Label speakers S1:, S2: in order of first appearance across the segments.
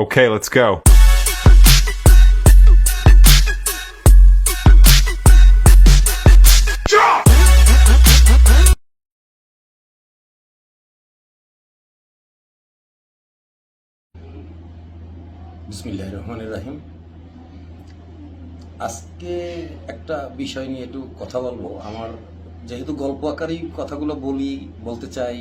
S1: Okay, let's go.
S2: বিসমিল্লাহ রহমান রাহিম আজকে একটা বিষয় নিয়ে একটু কথা বলব আমার যেহেতু গল্প আকারেই কথাগুলো বলি বলতে চাই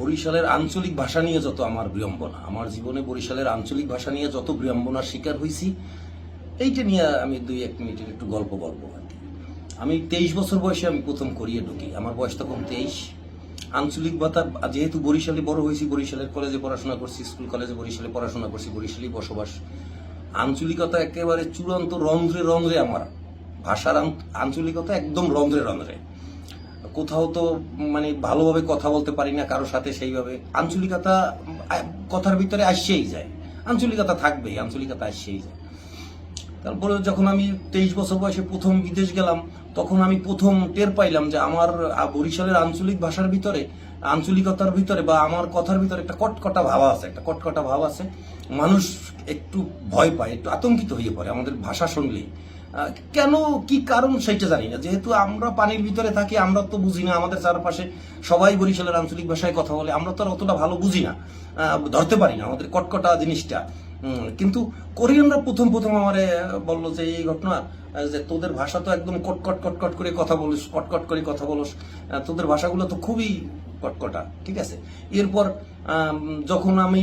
S2: বরিশালের আঞ্চলিক ভাষা নিয়ে যত আমার বিড়ম্বনা, আমার জীবনে বরিশালের আঞ্চলিক ভাষা নিয়ে যত বিড়ম্বনার শিকার হয়েছি এইটা নিয়ে আমি দুই এক মিনিটের একটু গল্প বলব আর কি। আমি তেইশ বছর বয়সে আমি প্রথম করিয়ে ঢুকি, আমার বয়স তখন তেইশ। আঞ্চলিক ভাতা যেহেতু বরিশালে বড় হয়েছি, বরিশালের কলেজে পড়াশোনা করছি, স্কুল কলেজে বরিশালে পড়াশোনা করছি, বরিশালেই বসবাস। আঞ্চলিকতা একেবারে চূড়ান্ত রন্ধ্রে রন্ধ্রে আমার, ভাষার আঞ্চলিকতা একদম রন্ধ্রে রন্ধ্রে। কোথাও তো মানে ভালোভাবে কথা বলতে পারি না কারোর সাথে সেইভাবে। আঞ্চলিকতা কথার ভিতরে আসছেই যায়। আঞ্চলিকতা থাকবেই, আঞ্চলিকতা আসছেই যায়। তারপরে যখন আমি তেইশ বছর বয়সে প্রথম বিদেশ গেলাম, তখন আমি প্রথম টের পাইলাম যে আমার বরিশালের আঞ্চলিক ভাষার ভিতরে, আঞ্চলিকতার ভিতরে বা আমার কথার ভিতরে একটা কটকটা ভাব আছে, একটা কটকটা ভাব আছে। মানুষ একটু ভয় পায়, একটু আতঙ্কিত হয়ে পড়ে আমাদের ভাষা শুনলেই। কেন, কি কারণ সেটা জানি না। যেহেতু আমরা পানির ভিতরে থাকি, আমরা তো বুঝি না। আমাদের চারপাশে সবাই বরিশালের আঞ্চলিক ভাষায় কথা বলে। আমরা তো আর অতটা ভালো বুঝি না। ধরতে পারি না আমাদের কটকটা জিনিসটা। কিন্তু কোরিয়ানরা প্রথম প্রথম আমারে বলল যে, এই ঘটনা যে তোদের ভাষা তো একদম কটকট কটকট করে কথা বলিস, কটকট করে কথা বলিস। তোদের ভাষাগুলো তো খুবই কটকটা, ঠিক আছে? এরপর যখন আমি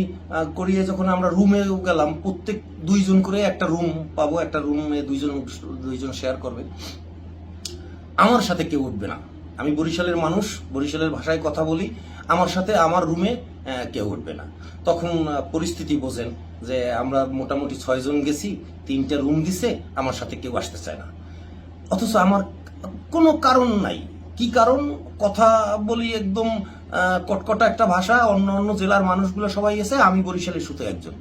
S2: করিয়ে যখন আমরা রুমে গেলাম, প্রত্যেক দুইজন করে একটা রুম পাবো, একটা রুমে দুইজন দুইজন শেয়ার করবে। আমার সাথে কেউ উঠবে না। আমি বরিশালের মানুষ, বরিশালের ভাষায় কথা বলি, আমার সাথে আমার রুমে কেউ উঠবে না। তখন পরিস্থিতি বোঝেন যে আমরা মোটামুটি ছয়জন গেছি, তিনটা রুম দিছে, আমার সাথে কেউ আসতে চায় না। অথচ আমার কোনো কারণ নাই। কি কারণ? কথা বলি একদম কটকটা একটা ভাষা, অন্য অন্য জেলার মানুষগুলো সবাই এসে আমি বরিশালের শুধু একজন।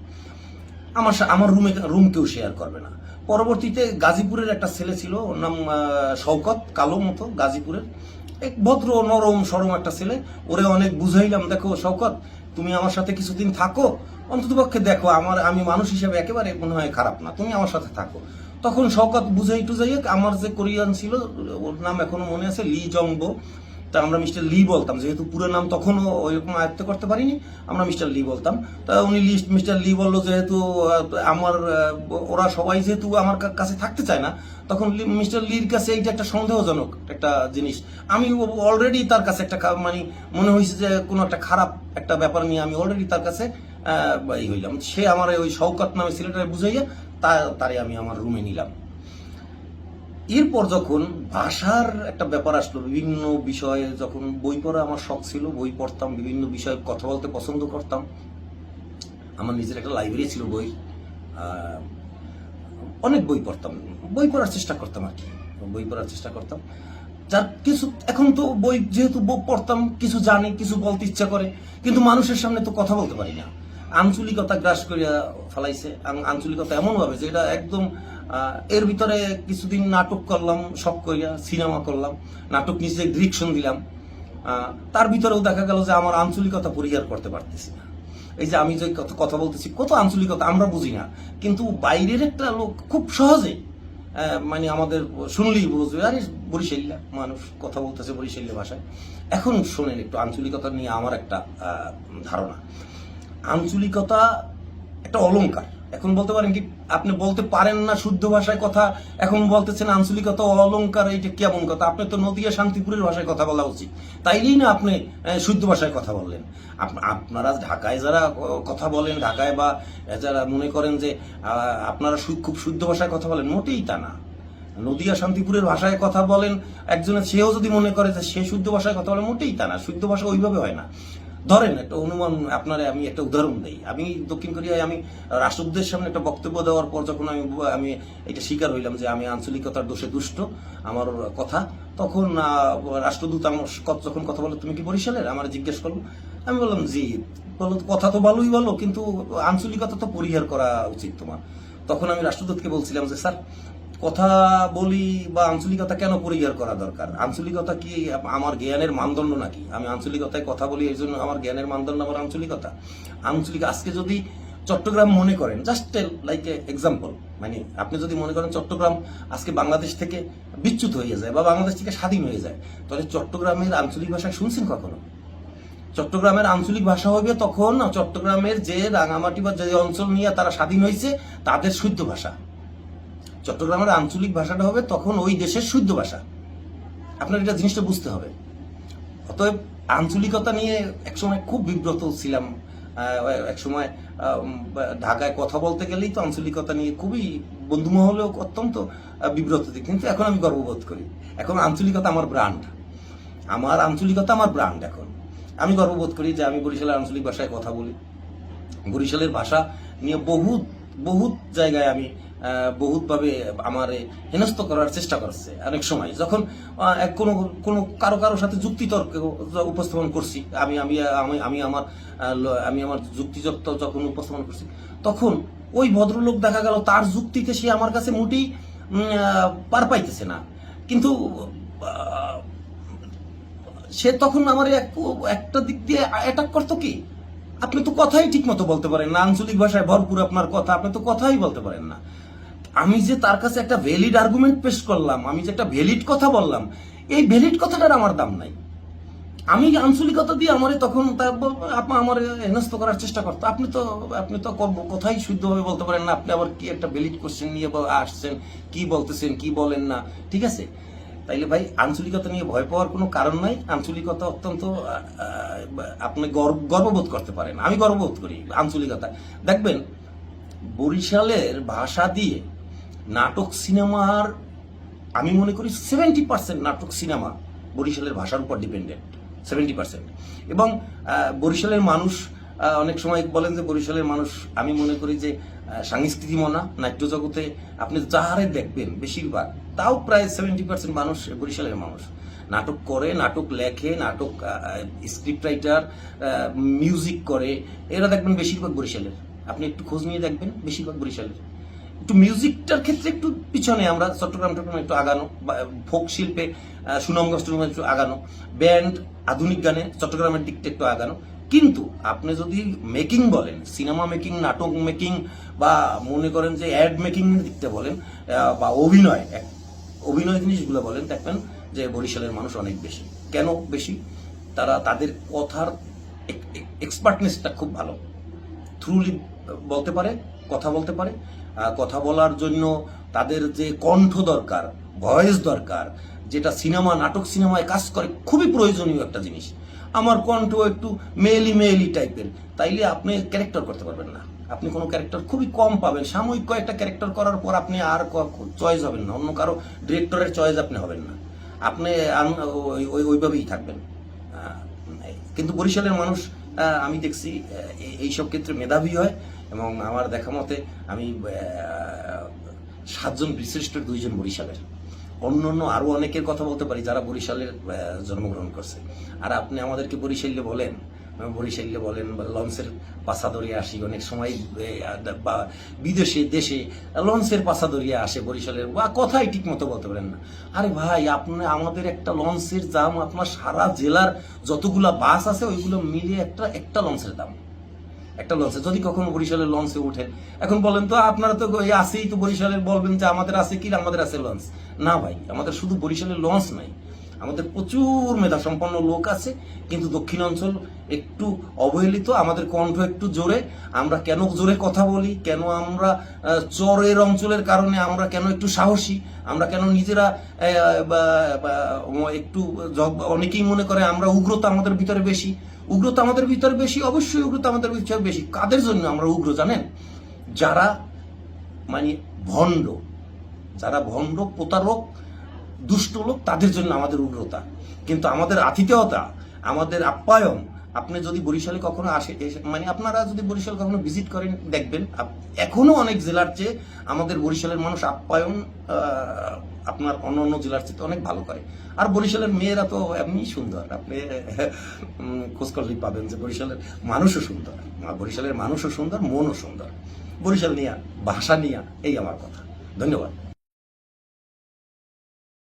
S2: আমার আমার রুমে রুম কেউ শেয়ার করবে না। পরবর্তীতে গাজীপুরের একটা ছেলে ছিল, ওর নাম শওকত, কালো মতো, গাজীপুরের। এক ভদ্র, নরম, সরম একটা ছেলে। ওরে অনেক বুঝাইলাম, দেখো শওকত, তুমি আমার সাথে কিছুদিন থাকো, অন্ততপক্ষে দেখো, আমার, আমি মানুষ হিসেবে একেবারে মনে হয় খারাপ না, তুমি আমার সাথে থাকো। তখন শওকত বুঝাই টুজাই আমার যে কোরিয়ান ছিল ওর নাম এখনও মনে আছে লি জংবো। তা আমরা মিস্টার লি বলতাম যেহেতু পুরো নাম তখনও ওইরকম আয়ত্ত করতে পারিনি আমরা মিস্টার লি বলতাম। তা উনি লি- মিস্টার লি বলল যেহেতু আমার ওরা সবাই যেহেতু আমার কাছে থাকতে চায় না তখন মিস্টার লির কাছে এইটা একটা সন্দেহজনক একটা জিনিস। আমি অলরেডি তার কাছে একটা মানে মনে হয়েছে যে কোনো একটা খারাপ একটা ব্যাপার নিয়ে আমি অলরেডি তার কাছে আহ, ই হইলাম। সে আমার ওই শওকত নামে ছেলেটারে বুঝাইয়া তারে আমি আমার রুমে নিলাম। এরপর যখন ভাষার একটা ব্যাপার আসলো, বিভিন্ন বিষয়ে যখন বই পড়া আমার শখ ছিল, বই পড়তাম, বিভিন্ন বিষয়ে কথা বলতে পছন্দ করতাম। আমার নিজের একটা লাইব্রেরি ছিল বই অনেক বই পড়তাম। বই পড়ার চেষ্টা করতাম আর কি, বই পড়ার চেষ্টা করতাম। যার কিছু, এখন তো বই যেহেতু পড়তাম, কিছু জানি, কিছু বলতে ইচ্ছা করে, কিন্তু মানুষের সামনে তো কথা বলতে পারি না। আঞ্চলিকতা গ্রাস করিয়া ফেলাইছে। আঞ্চলিকতা এমন ভাবে যে এটা একদম এর ভিতরে কিছুদিন নাটক করলাম, শখ করিয়া সিনেমা করলাম, নাটক নিজে ডিরেকশন দিলাম। তার ভিতরেও দেখা গেল যে আমার আঞ্চলিকতা পরিহার করতে পারতেছি না। এই যে আমি যে কথা কথা বলতেছি, কত আঞ্চলিকতা আমরা বুঝি না, কিন্তু বাইরের একটা লোক খুব সহজে মানে আমাদের শুনলেই বুঝবে, আরে বরিশাল্লা মানুষ কথা বলতেছে বরিশাল্লা ভাষায়। এখন শোনেন একটু, আঞ্চলিকতা নিয়ে আমার একটা ধারণা। আঞ্চলিকতা একটা অলঙ্কার এখন বলতে পারেন কি, আপনি বলতে পারেন না শুদ্ধ ভাষায় কথা, এখন বলতেছেন আঞ্চলিকতা অলঙ্কার এইটা কেমন কথা? আপনি তো নদিয়া শান্তিপুরের ভাষায় কথা বলা উচিত। তাইলেই না আপনি শুদ্ধ ভাষায় কথা বললেন। আপনারা ঢাকায় যারা কথা বলেন, ঢাকায় বা যারা মনে করেন যে আপনারা খুব শুদ্ধ ভাষায় কথা বলেন, মোটেই তা না। নদিয়া শান্তিপুরের ভাষায় কথা বলেন, একজনের, সেও যদি মনে করে যে সে শুদ্ধ ভাষায় কথা বলে, মোটেই তা না। শুদ্ধ ভাষা ওইভাবে হয় না। ধরেন একটা অনুমান, আপনারে আমি একটা উদাহরণ দিই। আমি দক্ষিণ কোরিয়ায় আমি রাষ্ট্রদূতের সামনে একটা বক্তব্য দেওয়ার পর যখন আমি আমি এটা স্বীকার হইলাম যে আমি আঞ্চলিকতার দোষে দুষ্ট, আমার কথা, তখন রাষ্ট্রদূত আমার যখন কথা বলে, তুমি কি বরিশালের? আমার জিজ্ঞেস করল। আমি বললাম, জি। বলল, কথা তো ভালোই বলো কিন্তু আঞ্চলিকতা তো পরিহার করা উচিত তোমার। তখন আমি রাষ্ট্রদূতকে বলছিলাম যে, স্যার কথা বলি বা আঞ্চলিকতা কেন পরিহার করা দরকার? আঞ্চলিকতা কি আমার জ্ঞানের মানদণ্ড নাকি? আমি আঞ্চলিকতায় কথা বলি, এই জন্য আমার জ্ঞানের মানদণ্ড আমার আঞ্চলিকতা। আঞ্চলিক, আজকে যদি চট্টগ্রাম মনে করেন জাস্ট লাইক এ এক্সাম্পল মানে আপনি যদি মনে করেন চট্টগ্রাম আজকে বাংলাদেশ থেকে বিচ্যুত হয়ে যায় বা বাংলাদেশ থেকে স্বাধীন হয়ে যায়, তাহলে চট্টগ্রামের আঞ্চলিক ভাষা শুনছেন কখনো? চট্টগ্রামের আঞ্চলিক ভাষা হবে তখন চট্টগ্রামের যে রাঙামাটি বা যে অঞ্চল নিয়ে তারা স্বাধীন হয়েছে, তাদের শুদ্ধ ভাষা। চট্টগ্রামের আঞ্চলিক ভাষাটা হবে তখন ওই দেশের শুদ্ধ ভাষা। আপনার এটা জিনিসটা বুঝতে হবে। অতএব আঞ্চলিকতা নিয়ে একসময় খুব বিব্রত ছিলাম। আহ, একসময় আম, ঢাকায় কথা বলতে গেলেই তো আঞ্চলিকতা নিয়ে খুবই বন্ধু মহলেও অত্যন্ত বিব্রত দিক কিন্তু এখন আমি গর্ববোধ করি এখন আঞ্চলিকতা আমার ব্র্যান্ড আমার আঞ্চলিকতা আমার ব্র্যান্ড এখন। আমি গর্ববোধ করি যে আমি বরিশালের আঞ্চলিক ভাষায় কথা বলি। বরিশালের ভাষা নিয়ে বহুত বহুত জায়গায় আমি বহুতভাবে আমার হেনস্থ করার চেষ্টা করছে অনেক সময়। যখন কোনো কোনো কারও কারও সাথে যুক্তিতর্ক উপস্থাপন করছি, আমি আমি আমি আমি আমার আমি আমার যুক্তিযুক্ত যখন উপস্থাপন করছি, তখন ওই ভদ্রলোক দেখা গেল তার যুক্তিতে সে আমার কাছে মোটেই পার পাইতেছে না। কিন্তু সে তখন আমার এক- একটা দিক দিয়ে অ্যাটাক করতো কি? আপনি তো কথাই ঠিক মতো বলতে পারেন না। আঞ্চলিক ভাষায় ভরপুর আপনার কথা, আপনি তো কথাই বলতে পারেন না। আমি যে তার কাছে একটা ভ্যালিড আর্গুমেন্ট পেশ করলাম, আমি যে একটা ভ্যালিড কথা বললাম, এই ভ্যালিড কথাটার আমার দাম নাই। আমি আঞ্চলিকতা দিয়ে আমারে তখন আমার হেনস্থ করার চেষ্টা করতো। আপনি তো আপনি তো কথাই শুদ্ধভাবে বলতে পারেন না। আপনি আবার কি একটা ভ্যালিড কোশ্চেন নিয়ে আসছেন, কি বলতেছেন, কি বলেন না, ঠিক আছে? তাইলে ভাই, আঞ্চলিকতা নিয়ে ভয় পাওয়ার কোনো কারণ নাই। আঞ্চলিকতা অত্যন্ত আপনি গর্ব- গর্ববোধ করতে পারেন। আমি গর্ববোধ করি আঞ্চলিকতা। দেখবেন, বরিশালের ভাষা দিয়ে নাটক সিনেমার, আমি মনে করি সেভেন্টি পার্সেন্ট নাটক সিনেমা বরিশালের ভাষার উপর ডিপেন্ডেন্ট সেভেন্টি পার্সেন্ট এবং বরিশালের মানুষ অনেক সময় বলেন যে বরিশালের মানুষ, আমি মনে করি যে সাংস্কৃতিক মনা নাট্য জগতে আপনি যাহারে দেখবেন বেশিরভাগ, তাও প্রায় সেভেন্টি পার্সেন্ট মানুষ বরিশালের মানুষ। নাটক করে, নাটক লেখে, নাটক স্ক্রিপ্ট রাইটার মিউজিক করে, এরা দেখবেন বেশিরভাগ বরিশালের। আপনি একটু খোঁজ নিয়ে দেখবেন বেশিরভাগ বরিশালের। একটু মিউজিকটার ক্ষেত্রে একটু পিছনে আমরা চট্টগ্রাম চট্টগ্রাম একটু আগানো ফোক শিল্পে সুনামগঞ্জ একটু আগানো ব্যান্ড আধুনিক গানে চট্টগ্রামের দিকটা একটু আগানো। কিন্তু আপনি যদি মেকিং বলেন সিনেমা মেকিং নাটক মেকিং বা মনে করেন যে অ্যাড মেকিং দিকটা বলেন বা অভিনয় অভিনয় জিনিসগুলো বলেন, দেখবেন যে বরিশালের মানুষ অনেক বেশি। কেন বেশি? তারা তাদের কথার এক্সপার্টনেসটা খুব ভালো। থ্রুলি বলতে পারে কথা বলতে পারে। কথা বলার জন্য তাদের যে কণ্ঠ দরকার, ভয়েস দরকার, যেটা সিনেমা, নাটক সিনেমায় কাজ করে, খুবই প্রয়োজনীয় একটা জিনিস। আমার কণ্ঠ একটু মেয়েলি মেয়েলি টাইপের। তাইলে আপনি ক্যারেক্টার করতে পারবেন না। আপনি কোনো ক্যারেক্টার খুবই কম পাবেন। সাময়িক কয়েকটা ক্যারেক্টার করার পর আপনি আর চয়েস হবেন না। অন্য কারও ডিরেক্টরের চয়েস আপনি হবেন না। আপনি ওই- ওই- ওইভাবেই থাকবেন। কিন্তু বরিশালের মানুষ আমি দেখছি এইসব ক্ষেত্রে মেধাবী হয়। এবং আমার দেখা মতে আমি সাতজন বিশিষ্ট দুইজন বরিশালের। অন্য অন্য আরও অনেকের কথা বলতে পারি যারা বরিশালের জন্মগ্রহণ করছে। আর আপনি আমাদেরকে বরিশালে বলেন বরিশালে বলেন বা লঞ্চের পাশা ধরিয়ে আসি, অনেক সময় বা বিদেশে, দেশে লঞ্চের পাশা ধরিয়ে আসে বরিশালের, বা কথাই ঠিক মতো বলতে পারেন না। আরে ভাই, আপনি, আমাদের একটা লঞ্চের দাম, আপনার সারা জেলার যতগুলা বাস আছে, ওইগুলো মিলিয়ে একটা একটা লঞ্চের দাম। একটা লঞ্চে যদি কখনো বরিশালের লঞ্চে উঠেন এখন বলেন তো, আপনারা তো আছেই তো বরিশালের, বলবেন যে আমাদের আছে কি আমাদের আছে লঞ্চ না ভাই, আমাদের শুধু বরিশালের লঞ্চ নাই। আমাদের প্রচুর মেধা সম্পন্ন লোক আছে, কিন্তু দক্ষিণ অঞ্চল একটু অবহেলিত, আমাদের কণ্ঠ একটু জোরে। আমরা কেন জোরে কথা বলি? কেন আমরা চরের অঞ্চলের কারণে আমরা কেন একটু সাহসী? আমরা কেন নিজেরা একটু, অনেকেই মনে করে আমরা উগ্রতা আমাদের ভিতরে বেশি। উগ্রতা আমাদের ভিতরে বেশি, অবশ্যই উগ্রতা আমাদের ভিতরে বেশি। কাদের জন্য আমরা উগ্র জানেন? যারা মানে ভণ্ড, যারা ভণ্ড, প্রতারক, দুষ্ট লোক, তাদের জন্য আমাদের উগ্রতা। কিন্তু আমাদের আতিথেয়তা, আমাদের আপ্যায়ন আপনি যদি বরিশালে কখনো আসে মানে আপনারা যদি বরিশাল কখনো ভিজিট করেন দেখবেন এখনও অনেক জেলার চেয়ে আমাদের বরিশালের মানুষ আপ্যায়ন আপনার অন্য অন্য জেলার চেয়ে অনেক ভালো করে। আর বরিশালের মেয়েরা তো এমনি সুন্দর। আপনি উম, খোঁজ করলেই পাবেন যে বরিশালের মানুষও সুন্দর। বরিশালের মানুষও সুন্দর মনও সুন্দর। বরিশাল নিয়া ভাষা নিয়া এই আমার কথা। ধন্যবাদ।